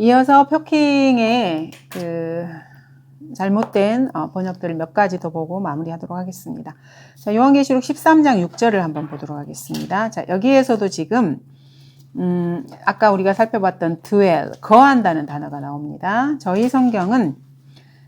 이어서 표킹의 그 잘못된 어, 번역들을 몇 가지 더 보고 마무리하도록 하겠습니다. 자, 요한계시록 13장 6절을 한번 보도록 하겠습니다. 자, 여기에서도 지금 음, 아까 우리가 살펴봤던 dwell, 거한다는 단어가 나옵니다. 저희 성경은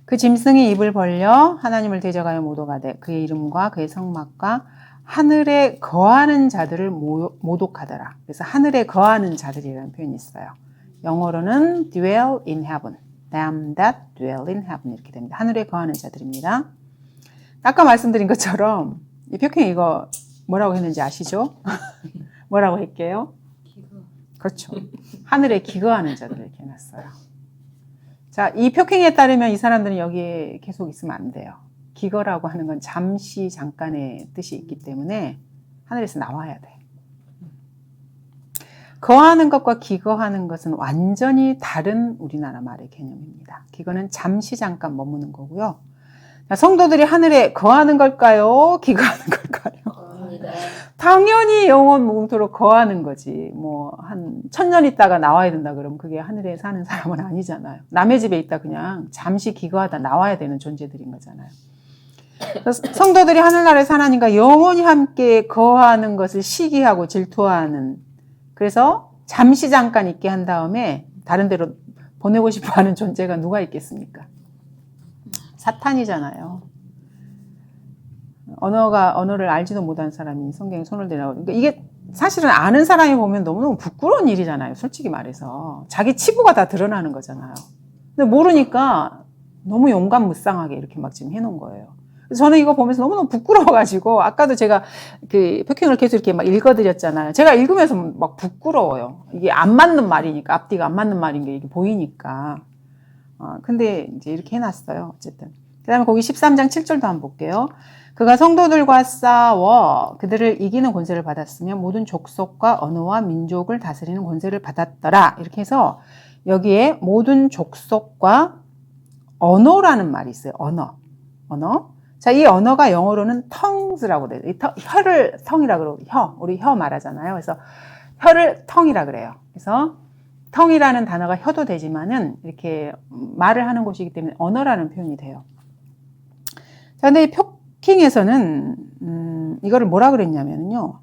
그 짐승이 입을 벌려 하나님을 대적하여 모독하 되 그의 이름과 그의 성막과 하늘에 거하는 자들을 모, 모독하더라. 그래서 하늘에 거하는 자들이라는 표현이 있어요. 영어로는 dwell in heaven. them that dwell in heaven 이렇게 됩니다. 하늘에 거하는 자들입니다. 아까 말씀드린 것처럼 이 표킹 이거 뭐라고 했는지 아시죠? 뭐라고 할게요? 그렇죠. 하늘에 기거하는 자들을 이렇게 해놨어요. 자, 이 표킹에 따르면 이 사람들은 여기에 계속 있으면 안 돼요. 기거라고 하는 건 잠시 잠깐의 뜻이 있기 때문에 하늘에서 나와야 돼. 거하는 것과 기거하는 것은 완전히 다른 우리나라 말의 개념입니다. 기거는 잠시 잠깐 머무는 거고요. 자, 성도들이 하늘에 거하는 걸까요? 기거하는 걸까요? 당연히 영원 무궁토록 거하는 거지. 뭐, 한, 천년 있다가 나와야 된다 그러면 그게 하늘에 사는 사람은 아니잖아요. 남의 집에 있다 그냥 잠시 기거하다 나와야 되는 존재들인 거잖아요. 성도들이 하늘나라에 사나님과 영원히 함께 거하는 것을 시기하고 질투하는 그래서 잠시 잠깐 있게 한 다음에 다른 데로 보내고 싶어 하는 존재가 누가 있겠습니까? 사탄이잖아요. 언어가 언어를 알지도 못한 사람이 성경에 손을 대라고 그러니까 이게 사실은 아는 사람이 보면 너무너무 부끄러운 일이잖아요. 솔직히 말해서 자기 치부가 다 드러나는 거잖아요. 근데 모르니까 너무 용감 무쌍하게 이렇게 막 지금 해놓은 거예요. 저는 이거 보면서 너무너무 부끄러워가지고 아까도 제가 그 표킹을 계속 이렇게 막 읽어드렸잖아요. 제가 읽으면서 막 부끄러워요. 이게 안 맞는 말이니까 앞뒤가 안 맞는 말인 게 이게 보이니까. 어, 근데 이제 이렇게 해놨어요. 어쨌든. 그 다음에 거기 13장 7절도 한번 볼게요. 그가 성도들과 싸워 그들을 이기는 권세를 받았으며 모든 족속과 언어와 민족을 다스리는 권세를 받았더라. 이렇게 해서 여기에 모든 족속과 언어라는 말이 있어요. 언어. 언어. 자, 이 언어가 영어로는 tongues라고 돼요. 이 터, 혀를 tongue이라 그러고 혀. 우리 혀 말하잖아요. 그래서 혀를 tongue이라 그래요. 그래서 tongue이라는 단어가 혀도 되지만은 이렇게 말을 하는 곳이기 때문에 언어라는 표현이 돼요. 자, 근데 이 표킹에서는 음, 이거를 뭐라 그랬냐면요.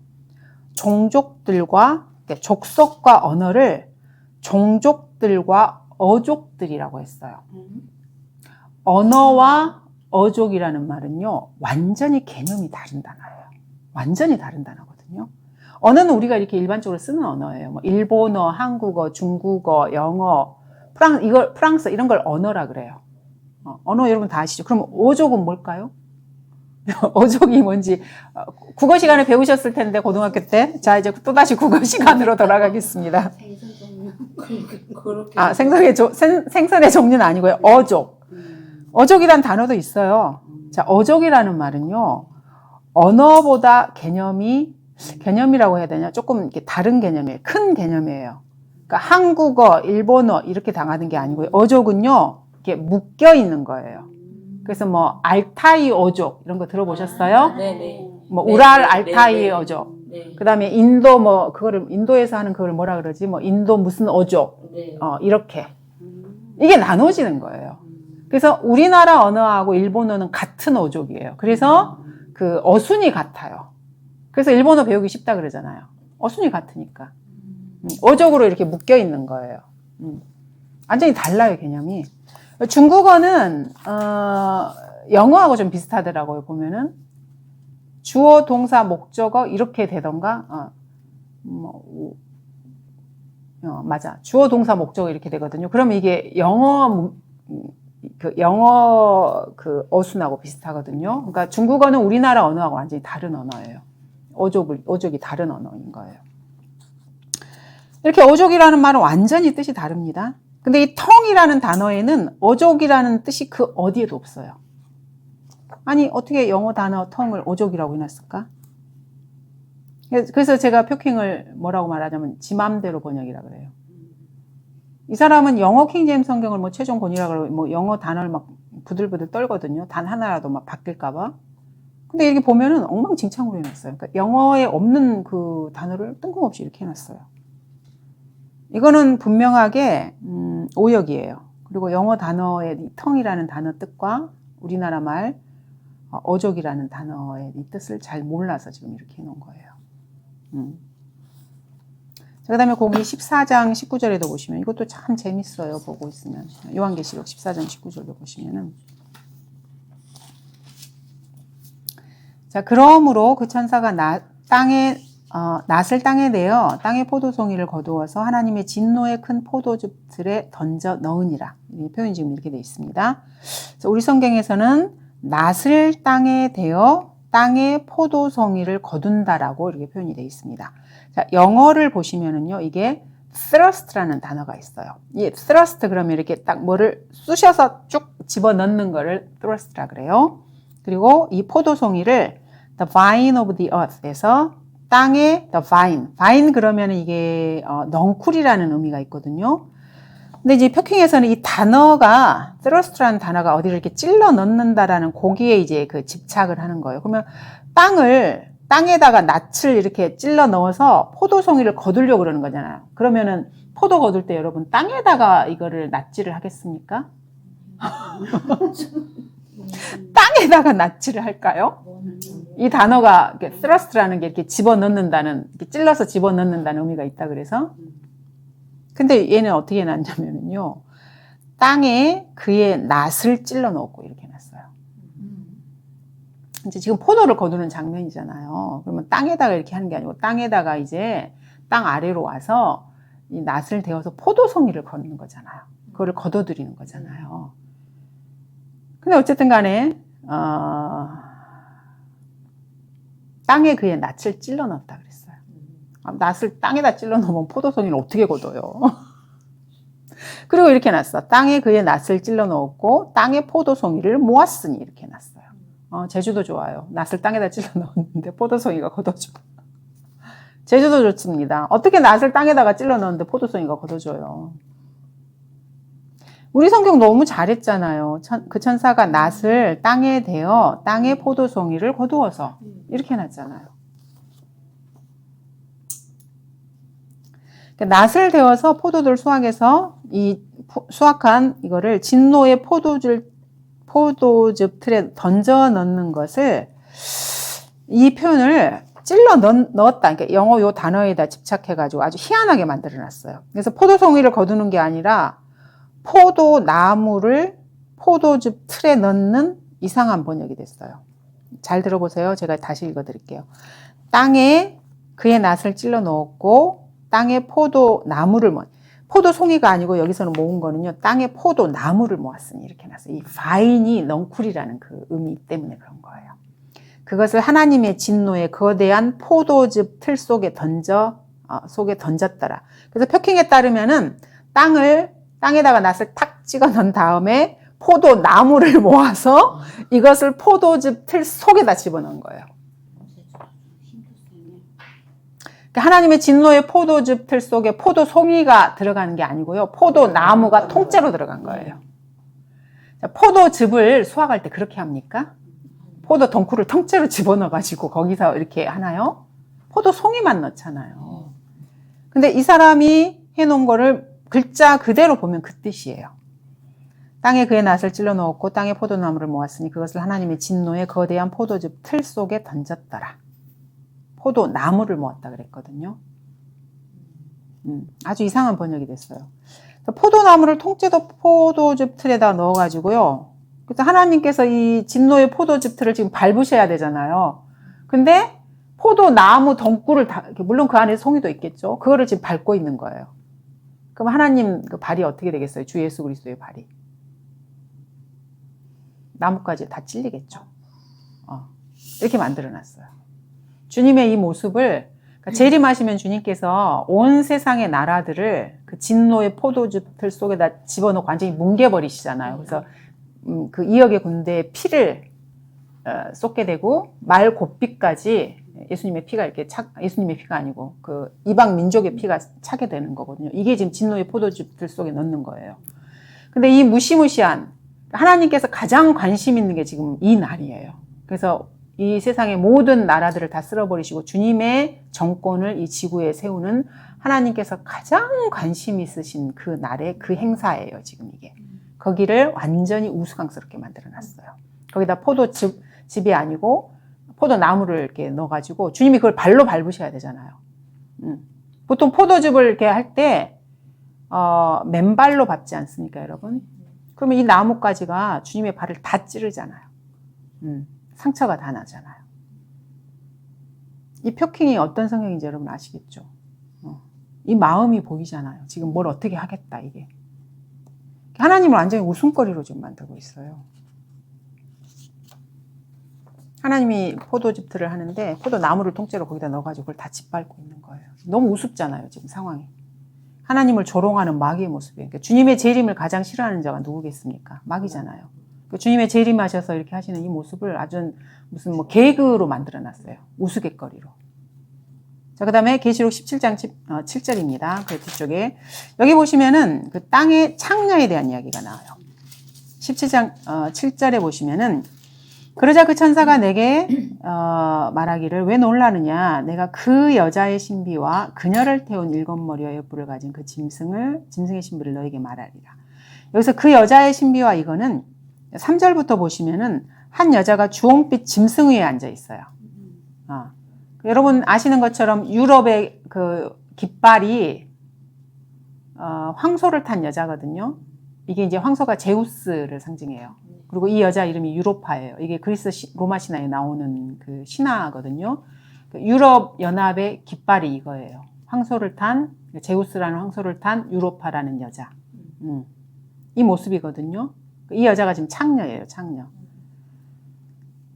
종족들과 그러니까 족속과 언어를 종족들과 어족들이라고 했어요. 언어와 어족이라는 말은요, 완전히 개념이 다른 단어예요. 완전히 다른 단어거든요. 언어는 우리가 이렇게 일반적으로 쓰는 언어예요. 뭐 일본어, 한국어, 중국어, 영어, 프랑 이걸 프랑스 이런 걸 언어라 그래요. 어, 언어 여러분 다 아시죠? 그럼 어족은 뭘까요? 어족이 뭔지 어, 국어 시간에 배우셨을 텐데 고등학교 때. 자 이제 또 다시 국어 시간으로 돌아가겠습니다. 생선 종류 아 생선의 조, 생, 생선의 종류는 아니고요. 어족. 음. 어족이란 단어도 있어요. 자, 어족이라는 말은요, 언어보다 개념이, 개념이라고 해야 되냐? 조금 이렇게 다른 개념이에요. 큰 개념이에요. 그러니까 한국어, 일본어 이렇게 당하는 게 아니고요. 어족은요, 이렇게 묶여 있는 거예요. 그래서 뭐, 알타이 어족, 이런 거 들어보셨어요? 아, 네네. 뭐, 네, 우랄 네, 알타이 네, 네. 어족. 네. 그 다음에 인도 뭐, 그거를, 인도에서 하는 그걸 뭐라 그러지? 뭐, 인도 무슨 어족. 네. 어, 이렇게. 음. 이게 나눠지는 거예요. 그래서 우리나라 언어하고 일본어는 같은 어족이에요. 그래서 그 어순이 같아요. 그래서 일본어 배우기 쉽다 그러잖아요. 어순이 같으니까. 음, 어족으로 이렇게 묶여 있는 거예요. 음. 완전히 달라요, 개념이. 중국어는, 어, 영어하고 좀 비슷하더라고요, 보면은. 주어, 동사, 목적어, 이렇게 되던가, 어, 뭐, 우- 어, 맞아. 주어, 동사, 목적어 이렇게 되거든요. 그러면 이게 영어, 문- 그 영어 그 어순하고 비슷하거든요. 그러니까 중국어는 우리나라 언어하고 완전히 다른 언어예요. 어족을, 어족이 다른 언어인 거예요. 이렇게 어족이라는 말은 완전히 뜻이 다릅니다. 근데 이 텅이라는 단어에는 어족이라는 뜻이 그 어디에도 없어요. 아니, 어떻게 영어 단어 텅을 어족이라고 해놨을까? 그래서 제가 표킹을 뭐라고 말하자면 지 맘대로 번역이라 그래요. 이 사람은 영어 킹제임 성경을 뭐 최종 권위라 그러고 뭐 영어 단어를 막 부들부들 떨거든요. 단 하나라도 막 바뀔까봐. 근데 이렇게 보면은 엉망진창으로 해놨어요. 그러니까 영어에 없는 그 단어를 뜬금없이 이렇게 해놨어요. 이거는 분명하게 음, 오역이에요. 그리고 영어 단어의 이 텅이라는 단어 뜻과 우리나라 말 어, 어족이라는 단어의 이 뜻을 잘 몰라서 지금 이렇게 해놓은 거예요. 음. 자, 그 다음에 거기 14장 19절에도 보시면 이것도 참 재밌어요. 보고 있으면. 요한계시록 14장 19절도 보시면은. 자, 그러므로 그 천사가 나, 땅에, 어, 낫을 땅에 내어 땅의 포도송이를 거두어서 하나님의 진노의 큰 포도즙들에 던져 넣으니라. 이 표현이 지금 이렇게 되어 있습니다. 우리 성경에서는 낫을 땅에 대어 땅의 포도송이를 거둔다라고 이렇게 표현이 되어 있습니다. 자, 영어를 보시면은요, 이게 thrust라는 단어가 있어요. 이 thrust 그러면 이렇게 딱 뭐를 쑤셔서 쭉 집어 넣는 거를 thrust라 그래요. 그리고 이 포도송이를 the vine of the earth에서 땅의 the vine, vine 그러면 이게 어, 넝쿨이라는 의미가 있거든요. 근데 이제 표킹에서는 이 단어가 thrust라는 단어가 어디를 이렇게 찔러 넣는다라는 거기에 이제 그 집착을 하는 거예요. 그러면 땅을 땅에다가 낯을 이렇게 찔러 넣어서 포도송이를 거두려고 그러는 거잖아요. 그러면은 포도 거둘 때 여러분 땅에다가 이거를 낫지를 하겠습니까? 땅에다가 낫지를 할까요? 이 단어가 thrust라는 게 이렇게 집어 넣는다는 이렇게 찔러서 집어 넣는다는 의미가 있다 그래서 근데 얘는 어떻게 놨냐면요 땅에 그의 낫을 찔러 넣고 이렇게. 이제 지금 포도를 거두는 장면이잖아요. 그러면 땅에다가 이렇게 하는 게 아니고 땅에다가 이제 땅 아래로 와서 이 낫을 대어서 포도송이를 거는 거잖아요. 그거를 거둬들이는 거잖아요. 근데 어쨌든 간에 어, 땅에 그의 낫을 찔러 넣었다 그랬어요. 아, 낫을 땅에다 찔러 넣으면 포도송이를 어떻게 거둬요? 그리고 이렇게 놨어. 땅에 그의 낫을 찔러 넣었고 땅에 포도송이를 모았으니 이렇게 놨어요. 어, 제주도 좋아요. 낫을 땅에다 찔러 넣었는데 포도송이가 걷어줘. 제주도 좋습니다. 어떻게 낫을 땅에다가 찔러 넣었는데 포도송이가 걷어줘요. 우리 성경 너무 잘했잖아요. 천, 그 천사가 낫을 땅에 대어 땅에 포도송이를 거두어서 이렇게 놨잖아요. 그러니까 낫을 대어서 포도들 수확해서 이 포- 수확한 이거를 진노의 포도즙 포도즙 틀에 던져 넣는 것을 이 표현을 찔러 넣, 넣었다. 그러니까 영어 요 단어에다 집착해가지고 아주 희한하게 만들어놨어요. 그래서 포도송이를 거두는 게 아니라 포도 나무를 포도즙 틀에 넣는 이상한 번역이 됐어요. 잘 들어보세요. 제가 다시 읽어드릴게요. 땅에 그의 낫을 찔러 넣었고 땅에 포도 나무를 모았. 포도 송이가 아니고 여기서는 모은 거는요. 땅에 포도 나무를 모았으니 이렇게 놨어요. 이 바인이 넝쿨이라는 그 의미 때문에 그런 거예요. 그것을 하나님의 진노의 거대한 포도즙 틀 속에 던져 어, 속에 던졌더라. 그래서 표킹에 따르면은 땅을 땅에다가 낫을 탁 찍어 넣은 다음에 포도 나무를 모아서 이것을 포도즙 틀 속에다 집어넣은 거예요. 그러니까 하나님의 진노의 포도즙 틀 속에 포도 송이가 들어가는 게 아니고요. 포도 나무가 통째로 들어간 거예요. 자, 포도즙을 수확할 때 그렇게 합니까? 포도 덩쿨을 통째로 집어넣어가지고 거기서 이렇게 하나요? 포도 송이만 넣잖아요. 근데 이 사람이 해놓은 거를 글자 그대로 보면 그 뜻이에요. 땅에 그의 낫을 찔러 넣었고 땅에 포도나무를 모았으니 그것을 하나님의 진노의 거대한 포도즙 틀 속에 던졌더라. 포도 나무를 모았다 그랬거든요. 음, 아주 이상한 번역이 됐어요. 포도나무를 통째로 포도즙 틀에다 넣어가지고요. 그래서 하나님께서 이 진노의 포도즙 틀을 지금 밟으셔야 되잖아요. 근데 포도나무 덩굴을 다, 물론 그 안에 송이도 있겠죠. 그거를 지금 밟고 있는 거예요. 그럼 하나님 그 발이 어떻게 되겠어요? 주 예수 그리스도의 발이. 나뭇가지 다 찔리겠죠. 어, 이렇게 만들어 놨어요. 주님의 이 모습을 그러니까 재림하시면 주님께서 온 세상의 나라들을 그 진노의 포도즙틀 속에다 집어넣고 완전히 뭉개버리시잖아요. 그래서 음, 그 이역의 군대의 피를 어, 쏟게 되고 말 곱비까지 예수님의 피가 이렇게 차, 예수님의 피가 아니고 그 이방 민족의 피가 차게 되는 거거든요. 이게 지금 진노의 포도즙들 속에 넣는 거예요. 근데 이 무시무시한 하나님께서 가장 관심 있는 게 지금 이 날이에요. 그래서 이 세상의 모든 나라들을 다 쓸어버리시고 주님의 정권을 이 지구에 세우는 하나님께서 가장 관심 있으신 그 날의 그 행사예요, 지금 이게. 거기를 완전히 우스꽝스럽게 만들어 놨어요. 거기다 포도즙, 즙이 아니고 포도나무를 이렇게 넣어가지고 주님이 그걸 발로 밟으셔야 되잖아요. 음. 보통 포도즙을 이렇게 할 때, 어, 맨발로 밟지 않습니까, 여러분? 그러면 이 나뭇가지가 주님의 발을 다 찌르잖아요. 음, 상처가 다 나잖아요. 이 표킹이 어떤 성경인지 여러분 아시겠죠? 어, 이 마음이 보이잖아요. 지금 뭘 어떻게 하겠다, 이게. 하나님을 완전히 웃음거리로 지금 만들고 있어요. 하나님이 포도즙들을 하는데 포도나무를 통째로 거기다 넣어가지고 그걸 다 짓밟고 있는 거예요. 너무 우습잖아요, 지금 상황이. 하나님을 조롱하는 마귀의 모습이에요. 그러니까 주님의 재림을 가장 싫어하는 자가 누구겠습니까? 마귀잖아요. 그 주님의 재림하셔서 이렇게 하시는 이 모습을 아주 무슨 뭐 개그로 만들어 놨어요. 우스갯거리로. 자, 그 다음에 계시록 17장 7절입니다. 그 뒤쪽에. 여기 보시면은 그 땅의 창녀에 대한 이야기가 나와요. 17장 7절에 보시면은 그러자 그 천사가 내게 어, 말하기를 왜 놀라느냐 내가 그 여자의 신비와 그녀를 태운 일곱 머리와 옆불을 가진 그 짐승을 짐승의 신비를 너에게 말하리라. 여기서 그 여자의 신비와 이거는 3절부터 보시면은 한 여자가 주홍빛 짐승 위에 앉아 있어요. 어. 여러분 아시는 것처럼 유럽의 그 깃발이 어, 황소를 탄 여자거든요. 이게 이제 황소가 제우스를 상징해요. 그리고 이 여자 이름이 유로파예요. 이게 그리스 시- 로마 신화에 나오는 그 신화거든요. 그 유럽 연합의 깃발이 이거예요. 황소를 탄 제우스라는 황소를 탄 유로파라는 여자. 음. 이 모습이거든요. 이 여자가 지금 창녀예요, 창녀.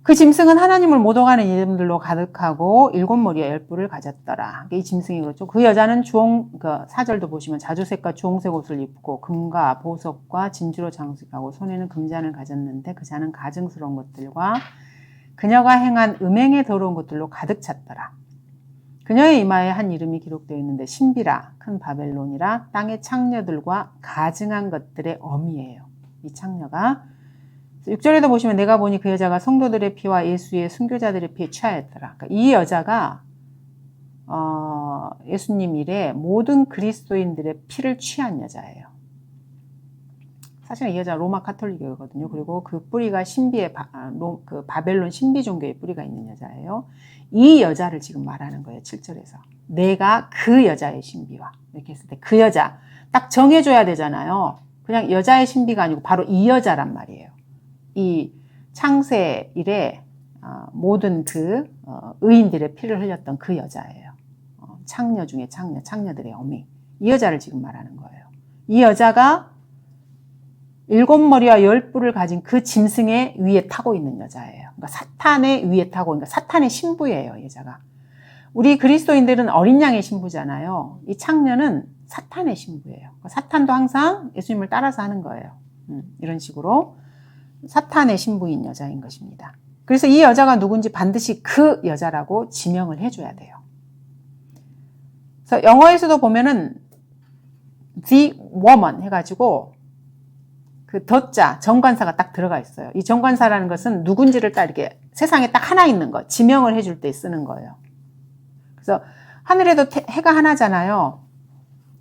그 짐승은 하나님을 모독하는 이름들로 가득하고 일곱 머리와 열 뿔을 가졌더라. 이 짐승이 그렇죠. 그 여자는 주홍, 그 사절도 보시면 자주색과 주홍색 옷을 입고 금과 보석과 진주로 장식하고 손에는 금잔을 가졌는데 그 잔은 가증스러운 것들과 그녀가 행한 음행에 더러운 것들로 가득 찼더라. 그녀의 이마에 한 이름이 기록되어 있는데 신비라 큰 바벨론이라 땅의 창녀들과 가증한 것들의 어미예요. 이 창녀가 6절에도 보시면 내가 보니 그 여자가 성도들의 피와 예수의 순교자들의 피에 취하였더라. 그러니까 이 여자가 어, 예수님 일에 모든 그리스도인들의 피를 취한 여자예요. 사실은 이 여자 로마 카톨릭이거든요. 그리고 그 뿌리가 신비의 바, 아, 로, 그 바벨론 신비 종교의 뿌리가 있는 여자예요. 이 여자를 지금 말하는 거예요. 7절에서. 내가 그 여자의 신비와 이렇게 했을 때 그 여자 딱 정해줘야 되잖아요. 그냥 여자의 신비가 아니고 바로 이 여자란 말이에요. 이 창세 일에 어, 모든 그 어, 의인들의 피를 흘렸던 그 여자예요. 어, 창녀 중에 창녀, 창녀들의 어미. 이 여자를 지금 말하는 거예요. 이 여자가 일곱 머리와 열 뿔을 가진 그 짐승의 위에 타고 있는 여자예요. 그러니까 사탄의 위에 타고, 그러니까 사탄의 신부예요, 여자가. 우리 그리스도인들은 어린 양의 신부잖아요. 이 창녀는 사탄의 신부예요. 그러니까 사탄도 항상 예수님을 따라서 하는 거예요. 음, 이런 식으로. 사탄의 신부인 여자인 것입니다. 그래서 이 여자가 누군지 반드시 그 여자라고 지명을 해줘야 돼요. 그래서 영어에서도 보면은 the woman 해가지고 그 더자 정관사가 딱 들어가 있어요. 이 정관사라는 것은 누군지를 딱 이렇게 세상에 딱 하나 있는 거 지명을 해줄 때 쓰는 거예요. 그래서 하늘에도 태- 해가 하나잖아요.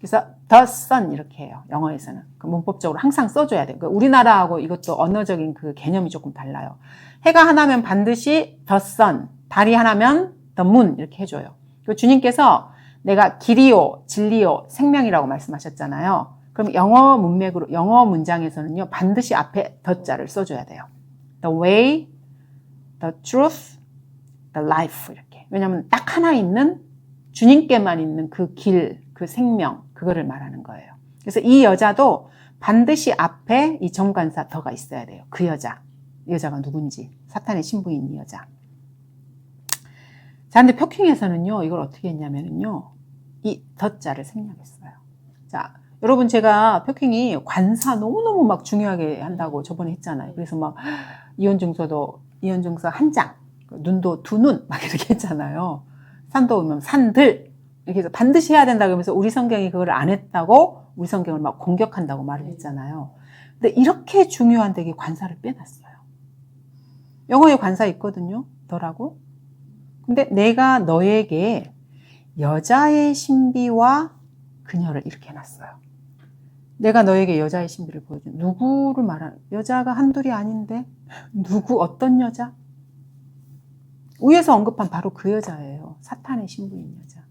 그래서 the sun 이렇게 해요. 영어에서는. 그 문법적으로 항상 써줘야 돼요. 그러니까 우리나라하고 이것도 언어적인 그 개념이 조금 달라요. 해가 하나면 반드시 the sun, 달이 하나면 the moon 이렇게 해줘요. 그 주님께서 내가 길이요, 진리요, 생명이라고 말씀하셨잖아요. 그럼 영어 문맥으로, 영어 문장에서는요, 반드시 앞에 the자를 써줘야 돼요. the way, the truth, the life 이렇게. 왜냐하면 딱 하나 있는 주님께만 있는 그 길, 그 생명, 그거를 말하는 거예요. 그래서 이 여자도 반드시 앞에 이 정관사 더가 있어야 돼요. 그 여자. 이 여자가 누군지. 사탄의 신부인 이 여자. 자, 근데 표킹에서는요, 이걸 어떻게 했냐면은요, 이 더자를 생략했어요. 자, 여러분 제가 표킹이 관사 너무너무 막 중요하게 한다고 저번에 했잖아요. 그래서 막 이혼증서도 이혼증서 한 장, 눈도 두 눈 막 이렇게 했잖아요. 산도 오면 산들 이렇게 해서 반드시 해야 된다 그러면서 우리 성경이 그걸 안 했다고 우리 성경을 막 공격한다고 말을 했잖아요. 근데 이렇게 중요한 데게 관사를 빼놨어요. 영어에 관사 있거든요. 더라고. 근데 내가 너에게 여자의 신비와 그녀를 이렇게 해놨어요. 내가 너에게 여자의 신비를 보여준 누구를 말하는 여자가 한둘이 아닌데 누구 어떤 여자? 위에서 언급한 바로 그 여자예요. 사탄의 신부인 여자.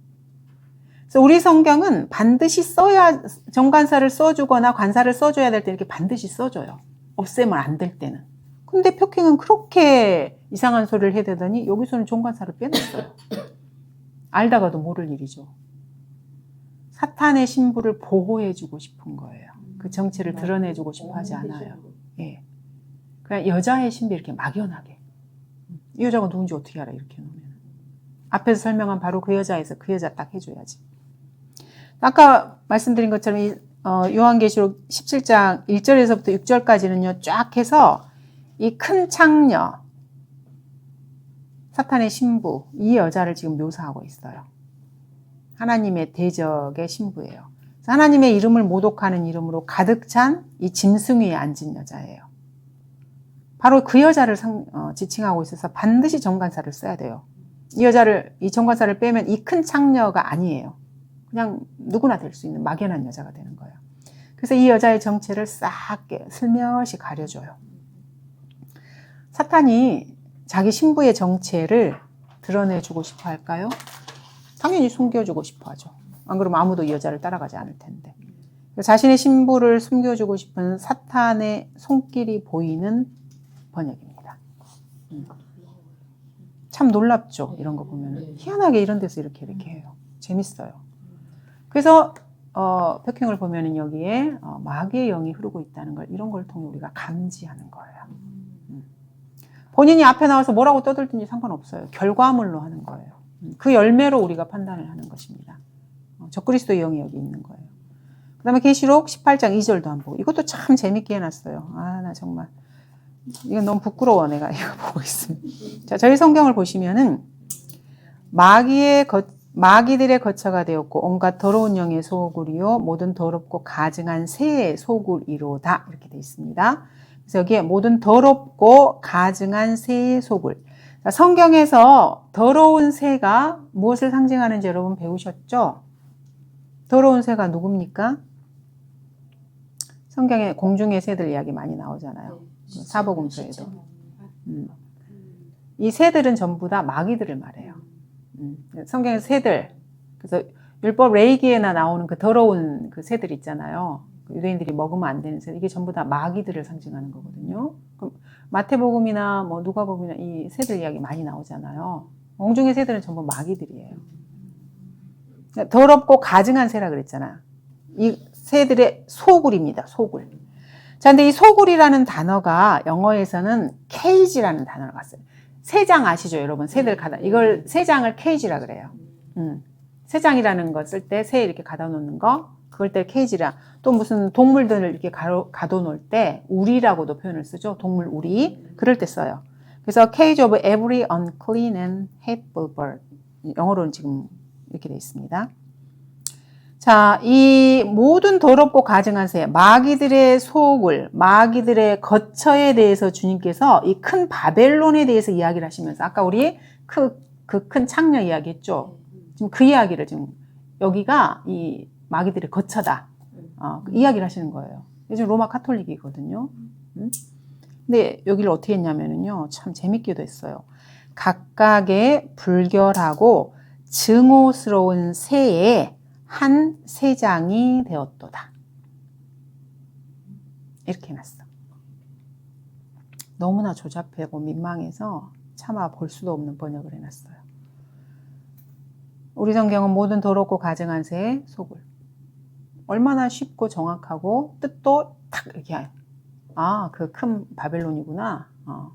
그래서 우리 성경은 반드시 써야 정관사를 써주거나 관사를 써줘야 될 때 이렇게 반드시 써줘요. 없애면 안 될 때는. 근데 표킹은 그렇게 이상한 소리를 해대더니 여기서는 정관사를 빼놨어요. 알다가도 모를 일이죠. 사탄의 신부를 보호해주고 싶은 거예요. 그 정체를 드러내주고 싶어 하지 않아요. 예. 그냥 여자의 신비 이렇게 막연하게. 이 여자가 누군지 어떻게 알아, 이렇게 놓으면. 앞에서 설명한 바로 그 여자에서 그 여자 딱 해줘야지. 아까 말씀드린 것처럼 이 어, 요한계시록 17장 1절에서부터 6절까지는요, 쫙 해서 이 큰 창녀, 사탄의 신부, 이 여자를 지금 묘사하고 있어요. 하나님의 대적의 신부예요. 하나님의 이름을 모독하는 이름으로 가득 찬 이 짐승 위에 앉은 여자예요. 바로 그 여자를 상, 어, 지칭하고 있어서 반드시 정관사를 써야 돼요. 이 여자를, 이 정관사를 빼면 이 큰 창녀가 아니에요. 그냥 누구나 될 수 있는 막연한 여자가 되는 거예요. 그래서 이 여자의 정체를 싹 깨- 슬며시 가려줘요. 사탄이 자기 신부의 정체를 드러내주고 싶어 할까요? 당연히 숨겨주고 싶어 하죠. 안 그러면 아무도 이 여자를 따라가지 않을 텐데. 자신의 신부를 숨겨주고 싶은 사탄의 손길이 보이는 번역입니다. 음. 참 놀랍죠? 이런 거 보면. 희한하게 이런 데서 이렇게 이렇게 해요. 재밌어요. 그래서 어, 백행을 보면은 여기에 어, 마귀의 영이 흐르고 있다는 걸 이런 걸 통해 우리가 감지하는 거예요. 음. 본인이 앞에 나와서 뭐라고 떠들든지 상관없어요. 결과물로 하는 거예요. 음. 그 열매로 우리가 판단을 하는 것입니다. 어, 적그리스도의 영이 여기 있는 거예요. 그 다음에 계시록 18장 2절도 한번 보고 이것도 참 재밌게 해놨어요. 아, 나 정말 이건 너무 부끄러워 내가 이거 보고 있으면. 자, 저희 성경을 보시면은 마귀의 거, 마귀들의 거처가 되었고 온갖 더러운 영의 소굴이요 모든 더럽고 가증한 새의 소굴이로다 이렇게 되어 있습니다. 그래서 여기에 모든 더럽고 가증한 새의 소굴. 자, 성경에서 더러운 새가 무엇을 상징하는지 여러분 배우셨죠? 더러운 새가 누굽니까? 성경에 공중의 새들 이야기 많이 나오잖아요. 사복음서에도. 음. 이 새들은 전부 다 마귀들을 말해요. 음. 성경의 새들. 그래서 율법 레이기에나 나오는 그 더러운 그 새들 있잖아요. 그 유대인들이 먹으면 안 되는 새. 이게 전부 다 마귀들을 상징하는 거거든요. 그럼 마태복음이나 뭐 누가복음이나 이 새들 이야기 많이 나오잖아요. 공중의 새들은 전부 마귀들이에요. 더럽고 가증한 새라 그랬잖아. 이 새들의 소굴입니다. 소굴. 자, 근데 이 소굴이라는 단어가 영어에서는 케이지라는 단어가 써요. 새장 아시죠, 여러분? 새들 가다. 이걸 새장을 케이지라 그래요. 음. 새장이라는 거 쓸때새 이렇게 가다 놓는 거, 그걸 때 케이지라. 또 무슨 동물들을 이렇게 가둬 놓을 때 우리라고도 표현을 쓰죠. 동물 우리. 그럴 때 써요. 그래서 cage of every unclean and hateful bird. 영어로는 지금 이렇게 돼 있습니다. 자, 이 모든 더럽고 가증한 새, 마귀들의 소굴, 마귀들의 거처에 대해서 주님께서 이 큰 바벨론에 대해서 이야기를 하시면서 아까 우리 그큰 창녀 이야기 했죠. 지금 그 이야기를 지금 여기가 이 마귀들의 거처다. 어, 그 이야기를 하시는 거예요. 요즘 로마 카톨릭이거든요. 음? 근데 여기를 어떻게 했냐면요. 참 재밌게도 했어요. 각각의 불결하고 증오스러운 새에 한 세 장이 되었도다. 이렇게 해놨어. 너무나 조잡하고 민망해서 차마 볼 수도 없는 번역을 해놨어요. 우리 성경은 모든 더럽고 가증한 새의 속을 얼마나 쉽고 정확하고 뜻도 딱 이렇게 아, 그 큰 바벨론이구나. 어,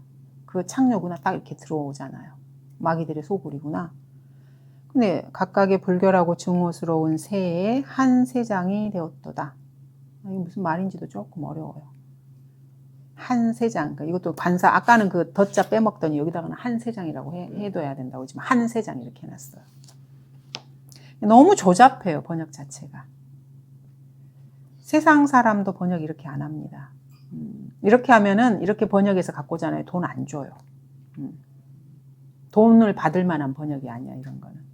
그 창녀구나. 딱 이렇게 들어오잖아요. 마귀들의 소굴이구나. 근데 각각의 불결하고 증오스러운 새의 한 세장이 되었도다. 아, 이게 무슨 말인지도 조금 어려워요. 한 세장. 그러니까 이것도 관사, 아까는 그 덧자 빼먹더니 여기다가는 한 세장이라고 해, 해둬야 된다고 지금 한 세장 이렇게 해놨어요. 너무 조잡해요, 번역 자체가. 세상 사람도 번역 이렇게 안 합니다. 음, 이렇게 하면은 이렇게 번역해서 갖고 오잖아요. 돈 안 줘요. 음. 돈을 받을 만한 번역이 아니야, 이런 거는.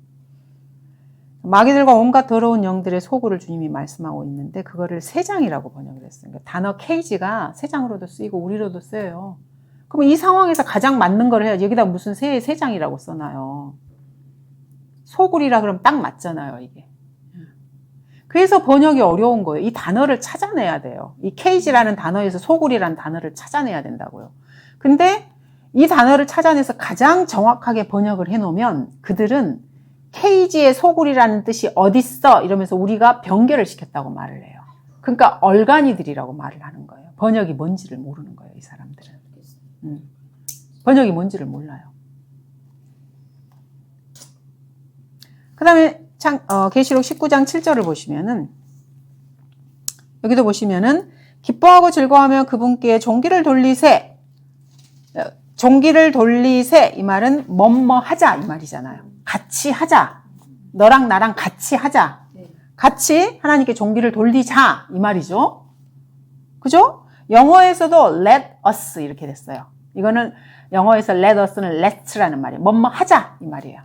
마귀들과 온갖 더러운 영들의 소굴을 주님이 말씀하고 있는데 그거를 세장이라고 번역을 했어요. 그러니까 단어 케이지가 세장으로도 쓰이고 우리로도 쓰여요. 그럼 이 상황에서 가장 맞는 걸 해야지. 여기다 무슨 새, 세장이라고 써놔요. 소굴이라 그러면 딱 맞잖아요, 이게. 그래서 번역이 어려운 거예요. 이 단어를 찾아내야 돼요. 이 케이지라는 단어에서 소굴이라는 단어를 찾아내야 된다고요. 근데 이 단어를 찾아내서 가장 정확하게 번역을 해놓으면 그들은 케이지의 소굴이라는 뜻이 어딨어? 이러면서 우리가 변개를 시켰다고 말을 해요. 그러니까 얼간이들이라고 말을 하는 거예요. 번역이 뭔지를 모르는 거예요, 이 사람들은. 음. 번역이 뭔지를 몰라요. 그 다음에 어, 계시록 19장 7절을 보시면은 여기도 보시면은 기뻐하고 즐거워하며 그분께 종기를 돌리세 어, 종기를 돌리세 이 말은 뭐뭐 하자 이 말이잖아요. 같이 하자. 너랑 나랑 같이 하자. 네. 같이 하나님께 종기를 돌리자 이 말이죠. 그죠? 영어에서도 let us 이렇게 됐어요. 이거는 영어에서 let us는 let's라는 말이에요. 뭐뭐 하자 이 말이에요.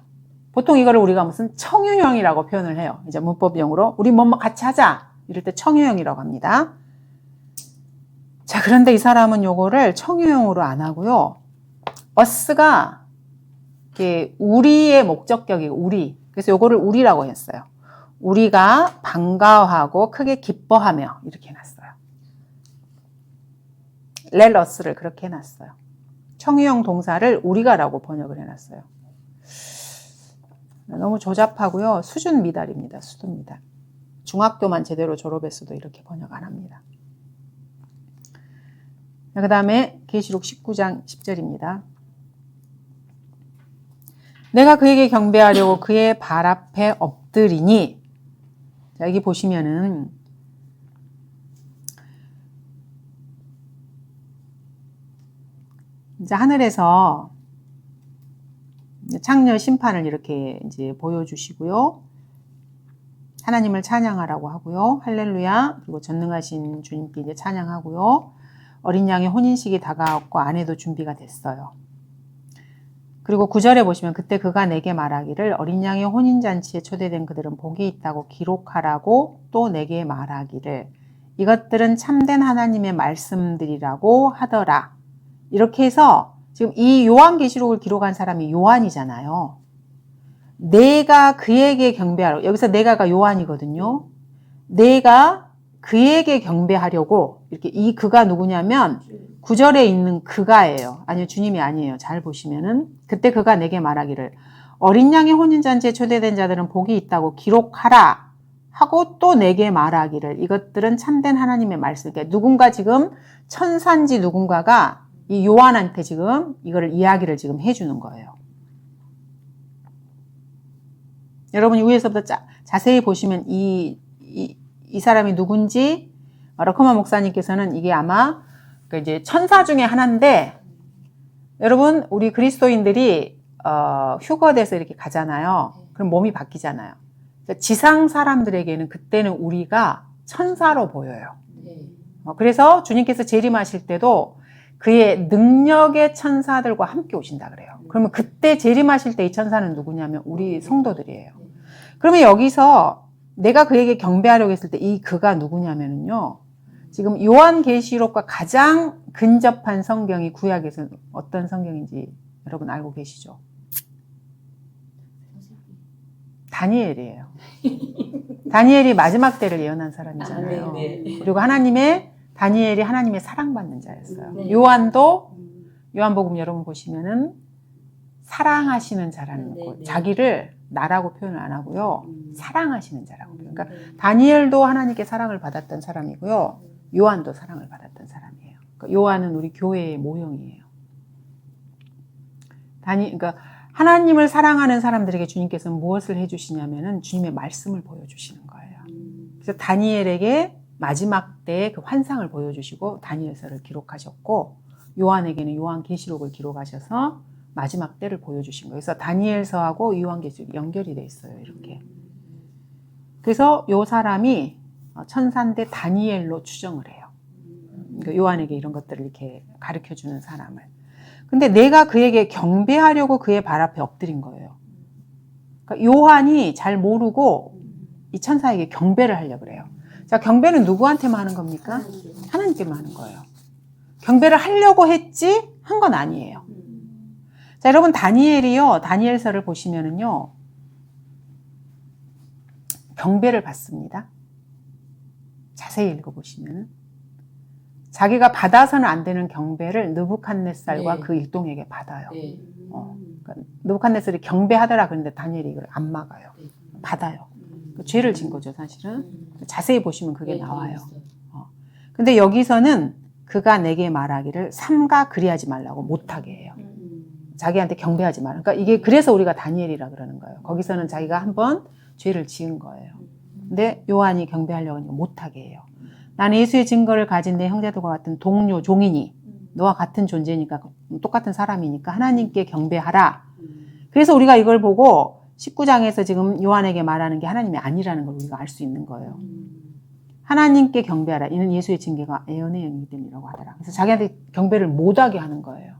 보통 이거를 우리가 무슨 청유형이라고 표현을 해요. 이제 문법용으로 우리 뭐뭐 같이 하자 이럴 때 청유형이라고 합니다. 자 그런데 이 사람은 요거를 청유형으로 안 하고요. Us가 이게 우리의 목적격이고 우리 그래서 요거를 우리라고 했어요. 우리가 반가워하고 크게 기뻐하며 이렇게 해놨어요. let us를 그렇게 해놨어요. 청유형 동사를 우리가라고 번역을 해놨어요. 너무 조잡하고요. 수준 미달입니다. 수준 미달. 중학교만 제대로 졸업했어도 이렇게 번역 안 합니다. 그 다음에 계시록 19장 10절입니다. 내가 그에게 경배하려고 그의 발 앞에 엎드리니 자, 여기 보시면은 이제 하늘에서 창녀 심판을 이렇게 이제 보여주시고요. 하나님을 찬양하라고 하고요. 할렐루야. 그리고 전능하신 주님께 이제 찬양하고요. 어린 양의 혼인식이 다가왔고 아내도 준비가 됐어요. 그리고 구절에 보시면 그때 그가 내게 말하기를 어린 양의 혼인잔치에 초대된 그들은 복이 있다고 기록하라고 또 내게 말하기를 이것들은 참된 하나님의 말씀들이라고 하더라. 이렇게 해서 지금 이 요한계시록을 기록한 사람이 요한이잖아요. 내가 그에게 경배하라고 여기서 내가가 요한이거든요. 내가 그에게 경배하려고 이렇게 이 그가 누구냐면 구절에 있는 그가예요. 아니요 주님이 아니에요. 잘 보시면은 그때 그가 내게 말하기를 어린 양의 혼인잔치에 초대된 자들은 복이 있다고 기록하라 하고 또 내게 말하기를 이것들은 참된 하나님의 말씀. 그러니까 누군가 지금 천산지 누군가가 이 요한한테 지금 이거를 이야기를 지금 해주는 거예요. 여러분이 위에서부터 자, 자세히 보시면 이, 이, 이 사람이 누군지 러커마 목사님께서는 이게 아마 그 이제 천사 중에 하나인데 여러분 우리 그리스도인들이 어, 휴거돼서 이렇게 가잖아요. 그럼 몸이 바뀌잖아요. 그러니까 지상 사람들에게는 그때는 우리가 천사로 보여요. 네. 어, 그래서 주님께서 재림하실 때도 그의 능력의 천사들과 함께 오신다 그래요. 그러면 그때 재림하실 때 이 천사는 누구냐면 우리 성도들이에요. 그러면 여기서 내가 그에게 경배하려고 했을 때 이 그가 누구냐면요. 지금 요한계시록과 가장 근접한 성경이 구약에서 어떤 성경인지 여러분 알고 계시죠? 다니엘이에요. 다니엘이 마지막 때를 예언한 사람이잖아요. 아, 네, 네. 그리고 하나님의 다니엘이 하나님의 사랑받는 자였어요. 네. 요한도 음, 요한복음 여러분 보시면은 사랑하시는 자라는 네, 거. 네. 자기를 나라고 표현을 안 하고요. 음. 사랑하시는 자라고. 그러니까 네. 다니엘도 하나님께 사랑을 받았던 사람이고요. 요한도 사랑을 받았던 사람이에요. 그러니까 요한은 우리 교회의 모형이에요. 다니 그러니까 하나님을 사랑하는 사람들에게 주님께서는 무엇을 해 주시냐면은 주님의 말씀을 보여 주시는 거예요. 음, 그래서 다니엘에게 마지막 때의 그 환상을 보여주시고 다니엘서를 기록하셨고 요한에게는 요한 계시록을 기록하셔서 마지막 때를 보여주신 거예요. 그래서 다니엘서하고 요한 계시록이 연결이 돼 있어요. 이렇게. 그래서 요 사람이 천사인데 다니엘로 추정을 해요. 그러니까 요한에게 이런 것들을 이렇게 가르쳐 주는 사람을. 근데 내가 그에게 경배하려고 그의 발 앞에 엎드린 거예요. 그러니까 요한이 잘 모르고 이 천사에게 경배를 하려고 그래요. 자, 경배는 누구한테만 하는 겁니까? 하나님께만 하는 거예요. 경배를 하려고 했지 한 건 아니에요. 자, 여러분 다니엘이요. 다니엘서를 보시면은요. 경배를 받습니다. 자세히 읽어 보시면 자기가 받아서는 안 되는 경배를 느부칸네살과 네. 그 일동에게 받아요. 네. 어. 그러니까 느부칸네살이 경배하더라 그랬는데 다니엘이 이걸 안 막아요. 받아요. 그 죄를 진 거죠, 사실은. 자세히 보시면 그게 네, 나와요. 근데 여기서는 그가 내게 말하기를 삼가 그리하지 말라고 못하게 해요. 자기한테 경배하지 말라. 그러니까 이게 그래서 우리가 다니엘이라 그러는 거예요. 거기서는 자기가 한번 죄를 지은 거예요. 근데 요한이 경배하려고 못하게 해요. 나는 예수의 증거를 가진 내 형제들과 같은 동료, 종이니 너와 같은 존재니까 똑같은 사람이니까 하나님께 경배하라. 그래서 우리가 이걸 보고 19장에서 지금 요한에게 말하는 게 하나님이 아니라는 걸 우리가 알 수 있는 거예요. 하나님께 경배하라. 이는 예수의 징계가 애언의 영이기 때문이라고 하더라. 그래서 자기한테 경배를 못하게 하는 거예요.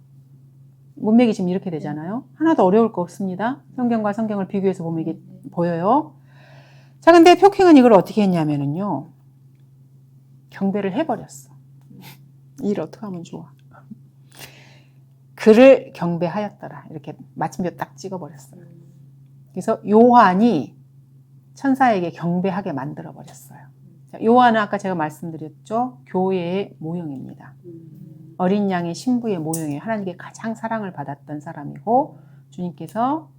문맥이 지금 이렇게 되잖아요. 하나도 어려울 거 없습니다. 성경과 성경을 비교해서 보면 이게 보여요. 자, 근데 표킹은 이걸 어떻게 했냐면은요. 경배를 해버렸어. 일 어떻게 하면 좋아. 그를 경배하였더라. 이렇게 마침표 딱 찍어버렸어요. 그래서 요한이 천사에게 경배하게 만들어 버렸어요. 자, 요한은 아까 제가 말씀드렸죠. 교회의 모형입니다. 어린 양의 신부의 모형이에요. 하나님께 가장 사랑을 받았던 사람이고 주님께서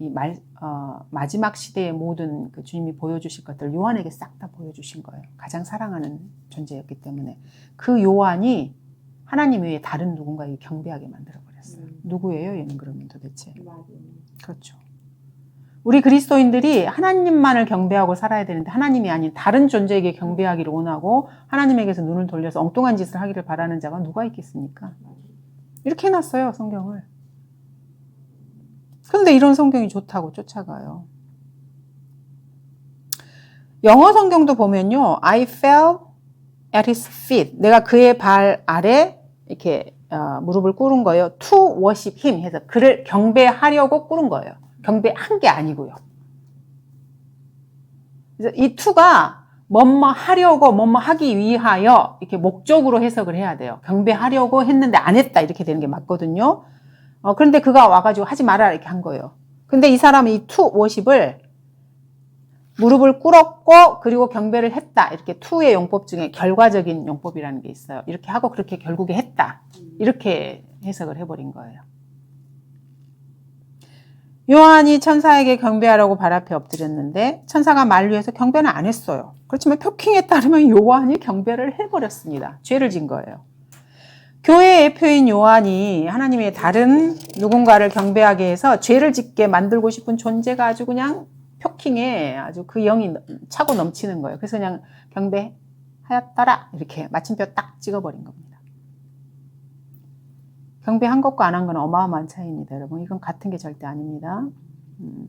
이 말, 어, 마지막 시대의 모든 그 주님이 보여주실 것들을 요한에게 싹 다 보여주신 거예요. 가장 사랑하는 존재였기 때문에 그 요한이 하나님 외에 다른 누군가에게 경배하게 만들어 버렸어요. 음. 누구예요? 얘는 그러면 도대체 그렇죠. 우리 그리스도인들이 하나님만을 경배하고 살아야 되는데 하나님이 아닌 다른 존재에게 경배하기를 원하고 하나님에게서 눈을 돌려서 엉뚱한 짓을 하기를 바라는 자가 누가 있겠습니까? 이렇게 해놨어요, 성경을. 그런데 이런 성경이 좋다고 쫓아가요. 영어 성경도 보면요. I fell at his feet. 내가 그의 발 아래 이렇게 어, 무릎을 꿇은 거예요. To worship him 해서 그를 경배하려고 꿇은 거예요. 경배한 게 아니고요. 이 to가 뭐뭐 하려고 뭐뭐 하기 위하여 이렇게 목적으로 해석을 해야 돼요. 경배하려고 했는데 안 했다 이렇게 되는 게 맞거든요. 어, 그런데 그가 와가지고 하지 마라 이렇게 한 거예요. 근데 이 사람은 이 to worship을 무릎을 꿇었고 그리고 경배를 했다. 이렇게 투의 용법 중에 결과적인 용법이라는 게 있어요. 이렇게 하고 그렇게 결국에 했다. 이렇게 해석을 해버린 거예요. 요한이 천사에게 경배하라고 발 앞에 엎드렸는데 천사가 만류해서 경배는 안 했어요. 그렇지만 표킹에 따르면 요한이 경배를 해버렸습니다. 죄를 진 거예요. 교회의 표인 요한이 하나님의 다른 누군가를 경배하게 해서 죄를 짓게 만들고 싶은 존재가 아주 그냥 표킹에 아주 그 영이 차고 넘치는 거예요. 그래서 그냥 경배하였더라 이렇게 마침표 딱 찍어버린 겁니다. 경배한 것과 안 한 건 어마어마한 차이입니다, 여러분. 이건 같은 게 절대 아닙니다. 음.